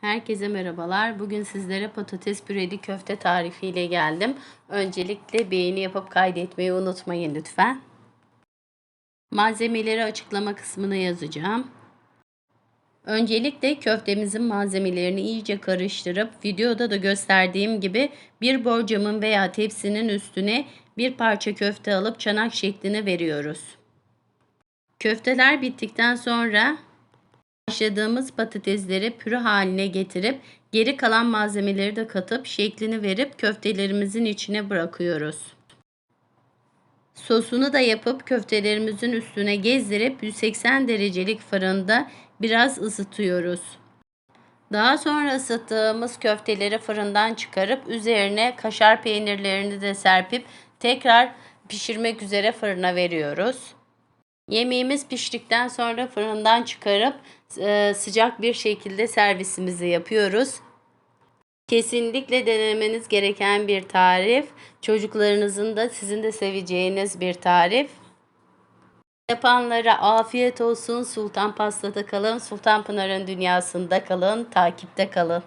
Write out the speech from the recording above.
Herkese merhabalar. Bugün sizlere patates püreli köfte tarifiyle geldim. Öncelikle beğeni yapıp kaydetmeyi unutmayın lütfen. Malzemeleri açıklama kısmına yazacağım. Öncelikle köftemizin malzemelerini iyice karıştırıp videoda da gösterdiğim gibi bir borcamın veya tepsinin üstüne bir parça köfte alıp çanak şeklini veriyoruz. Köfteler bittikten sonra Haşladığımız patatesleri püre haline getirip geri kalan malzemeleri de katıp şeklini verip köftelerimizin içine bırakıyoruz. Sosunu da yapıp köftelerimizin üstüne gezdirip 180 derecelik fırında biraz ısıtıyoruz. Daha sonra ısıttığımız köfteleri fırından çıkarıp üzerine kaşar peynirlerini de serpip tekrar pişirmek üzere fırına veriyoruz. Yemeğimiz piştikten sonra fırından çıkarıp e, sıcak bir şekilde servisimizi yapıyoruz. Kesinlikle denemeniz gereken bir tarif. Çocuklarınızın da sizin de seveceğiniz bir tarif. Yapanlara afiyet olsun. Sultan Pasta'da kalın. Sultan Pınar'ın dünyasında kalın. Takipte kalın.